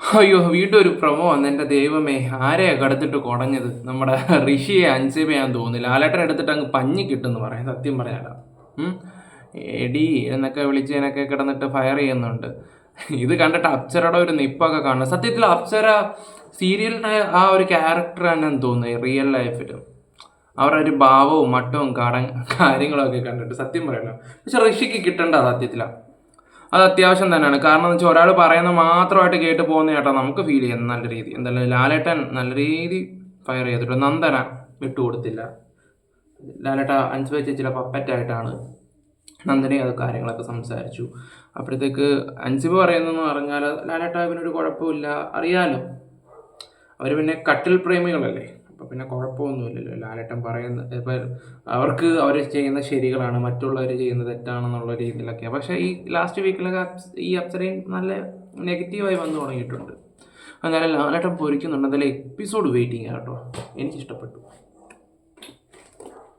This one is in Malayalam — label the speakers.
Speaker 1: അയ്യോ വീണ്ടും ഒരു പ്രൊമോ വന്ന്. എന്റെ ദൈവമേ ആരെയാ കടത്തിട്ട് കുടഞ്ഞത്? നമ്മുടെ ഋഷിയെ അൻസിബയാന്ന് തോന്നുന്നു. ലാലേട്ടൻ എടുത്തിട്ട് അങ്ങ് പഞ്ഞി കിട്ടുമെന്ന് പറയാം. സത്യം പറയാലോ. ഉം. എടി എന്നൊക്കെ വിളിച്ചതിനൊക്കെ കിടന്നിട്ട് ഫയർ ചെയ്യുന്നുണ്ട്. ഇത് കണ്ടിട്ട് അപ്സരയുടെ ഒരു നിപ്പൊക്കെ കാണുന്നു സത്യത്തിൽ അപ്സര സീരിയലിന്റെ ആ ഒരു ക്യാരക്ടർ തന്നെ തോന്നുന്നു റിയൽ ലൈഫിലും അവരുടെ ഒരു ഭാവവും മട്ടവും കാര്യങ്ങളൊക്കെ കണ്ടിട്ട് സത്യം പറയണം? പക്ഷെ ഋഷിക്ക് കിട്ടേണ്ട സത്യത്തിലാണ് അത് അത്യാവശ്യം തന്നെയാണ്. കാരണം എന്ന് വെച്ചാൽ ഒരാൾ പറയുന്നത് മാത്രമായിട്ട് കേട്ട് പോകുന്ന ചേട്ടാ നമുക്ക് ഫീൽ ചെയ്യുന്നത് നല്ല രീതി. എന്തായാലും ലാലേട്ടൻ നല്ല രീതി ഫയർ ചെയ്തിട്ട് നന്ദന വിട്ടുകൊടുത്തില്ല ലാലേട്ട അൻസുബ ചേച്ചിയുടെ പപ്പറ്റായിട്ടാണ് നന്ദനെ അത് കാര്യങ്ങളൊക്കെ സംസാരിച്ചു. അപ്പോഴത്തേക്ക് അൻസിബ് പറയുന്നതെന്ന് പറഞ്ഞാൽ ലാലേട്ട ഇവനൊരു കുഴപ്പമില്ല അറിയാലോ. അവർ പിന്നെ കട്ടിൽ പ്രേമികളല്ലേ? അപ്പോൾ പിന്നെ കുഴപ്പമൊന്നുമില്ലല്ലോ ലാലേട്ടൻ പറയുന്ന ഇപ്പം അവർക്ക് അവർ ചെയ്യുന്ന ശരികളാണ് മറ്റുള്ളവർ ചെയ്യുന്ന തെറ്റാണെന്നുള്ള രീതിയിലൊക്കെ പക്ഷേ ഈ ലാസ്റ്റ് വീക്കിലൊക്കെ ഈ അപ്സരയും നല്ല നെഗറ്റീവായി വന്നു തുടങ്ങിയിട്ടുണ്ട്. അങ്ങനെ ലാലേട്ടൻ പൊരിക്കുന്നുണ്ട്. എന്തായാലും എപ്പിസോഡ് വെയിറ്റിംഗ് ആണ് കേട്ടോ. എനിക്കിഷ്ടപ്പെട്ടു.